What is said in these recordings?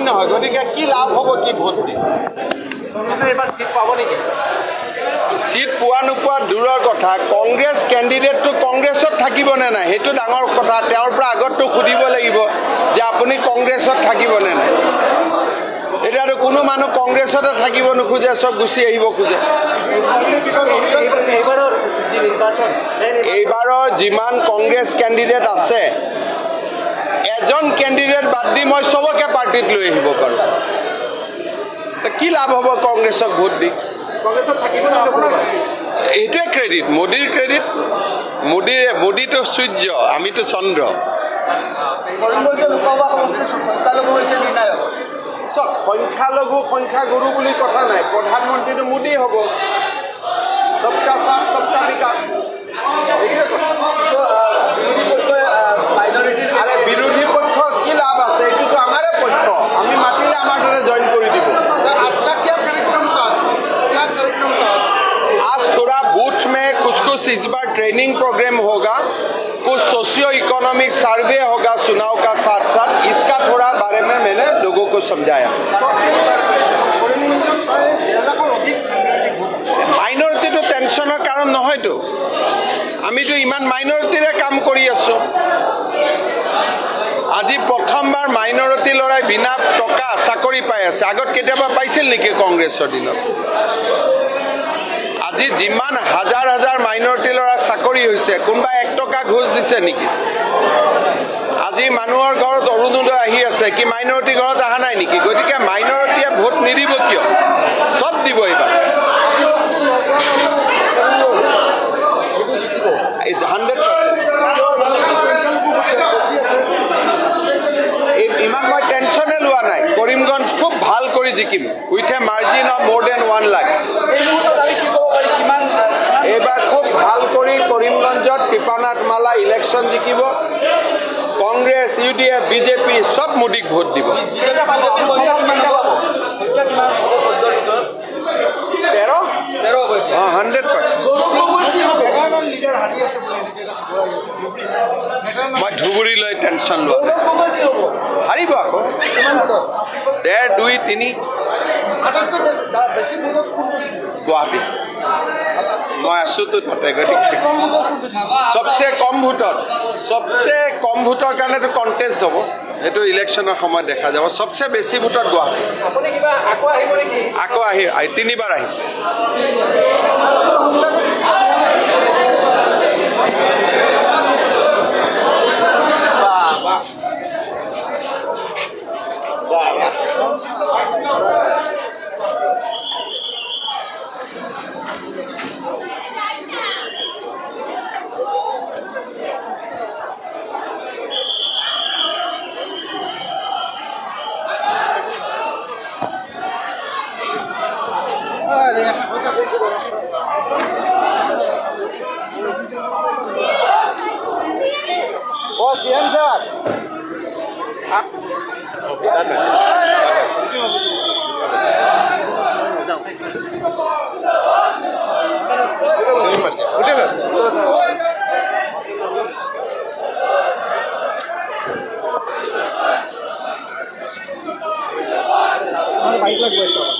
হয় নহয় গতিকে কি লাভ হ'ব কি ভোট দি এইবাৰ চিট পাব নেকি? চিট পোৱা নোপোৱা দূৰৰ কথা কংগ্ৰেছ কেণ্ডিডেটটো কংগ্ৰেছত থাকিবনে নাই সেইটো ডাঙৰ কথা তেওঁৰ পৰা আগততো সুধিব লাগিব যে আপুনি কংগ্ৰেছত থাকিবনে নাই। এতিয়াতো কোনো মানুহ কংগ্ৰেছতে থাকিব নোখোজে চব গুচি আহিব খোজে। এইবাৰৰ যিমান কংগ্ৰেছ কেণ্ডিডেট আছে এজন কেণ্ডিডেট বাদ দি মই চবকে পাৰ্টিত লৈ আহিব পাৰোঁ। কি লাভ হ'ব কংগ্ৰেছক ভোট দি? এইটোৱে ক্ৰেডিট মোদীৰ ক্ৰেডিট মোদীৰ, মোদীটো সূৰ্য আমিতো চন্দ্ৰ। চাওক সংখ্যালঘু, সংখ্যাগুৰু বুলি কথা নাই, প্ৰধানমন্ত্ৰীটো মোদী হ'ব। চবকা চাথ চবকা বিকাশ। ट्रेनिंग प्रोग्राम होगा कुछ सोशियो इकोनॉमिक सर्वे होगा चुनाव का साथ साथ इसका थोड़ा बारे में मैंने लोगों को समझाया মাইনৰিটিটো টেনশ্যনৰ কাৰণ নহয়তো আমিতো ইমান মাইনৰিটিৰে কাম কৰি আছোঁ আজি প্ৰথমবাৰ মাইনৰিটি ল'ৰাই বিনা টকা চাকৰি পাই আছে আগত কেতিয়াবা পাইছিল নেকি কংগ্ৰেছৰ দিনত আজি যিমান হাজাৰ হাজাৰ মাইনৰিটি ল'ৰা চাকৰি হৈছে কোনোবা এক টকা ঘোচ দিছে নেকি? আজি মানুহৰ ঘৰত অৰুণোদয় আহি আছে, কি মাইনৰিটি ঘৰত অহা নাই নেকি? গতিকে মাইনৰিটিয়ে ভোট নিদিব কিয়? চব দিব এইবাৰ। হাণ্ড্ৰেড ইমান মই টেনশ্যনে লোৱা নাই। কৰিমগঞ্জ খুব ভালো কৰি জিকিম। With a margin of more than one lux এইবাৰ খুব ভালো কৰি কৰিমগঞ্জত কৃপানাথ মালা ইলেকশ্যন জিকিব। Congress U D F BJP চব মোদীক ভোট দিব। তেৰ অঁ হাণ্ড্ৰেড পাৰ্চেণ্ট মই ধুবুৰী লৈ টেনশ্যন লোৱা হাৰিব। ডেৰ দুই, তিনি। গুৱাহাটী মই আছোতো তাতে গতিকে চবচে কম ভোটত চবচে কম ভোটৰ কাৰণেতো কণ্টেষ্ট হ'ব। সেইটো ইলেকশ্যনৰ সময়ত দেখা যাব। চবচে বেছি ভোটত গুৱাহাটী। আপুনি আহি তিনিবাৰ আহিব। আহি- তিনিবাৰ আহিম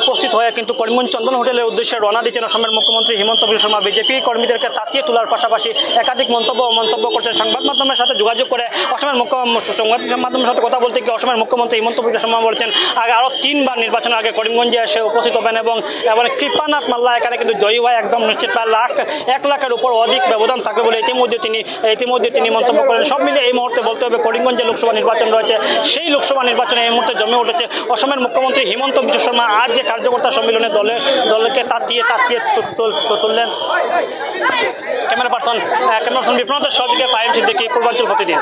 উপস্থিত হয়ে কিন্তু করিমগঞ্জ চন্দন হোটেলের উদ্দেশ্যে রওনা দিচ্ছেন অসমের মুখ্যমন্ত্রী হিমন্ত বিশ্ব শর্মা। বিজেপি কর্মীদেরকে তাতিয়ে তোলার পাশাপাশি একাধিক মন্তব্য মন্তব্য করছেন সংবাদ মাধ্যমের সাথে যোগাযোগ করে অসমের মুখ্য সংবাদ মাধ্যমের সাথে কথা বলতে গিয়ে অসমের মুখ্যমন্ত্রী হিমন্ত বিশ্ব শর্মা বলছেন, আগে আরও তিনবার নির্বাচনের আগে করিমগঞ্জে এসে উপস্থিত হবেন এবং এবং কৃপানাথ মাল্লা এখানে কিন্তু জয়ী হয়ে একদম নিশ্চিত, প্রায় লাখ, এক লাখের উপর অধিক ব্যবধান থাকবে বলে ইতিমধ্যে তিনি ইতিমধ্যে তিনি মন্তব্য করেন। সব মিলিয়ে এই মুহূর্তে বলতে হবে, করিমগঞ্জে লোকসভা নির্বাচন রয়েছে। সেই লোকসভা নির্বাচনে এই মুহূর্তে জমে উঠেছে অসমের মুখ্যমন্ত্রী হিমন্ত বিশ্ব শর্মা আজ যে কার্যকর্তা সম্মেলনে দলে, দলকে তাতিয়ে তাতিয়ে তুললেন ক্যামেরা পার্সন ক্যামেরা পার্সন বিপ্লবের সহযোগে পায়েম দেখি, পূর্বাঞ্চল প্রতিদিন।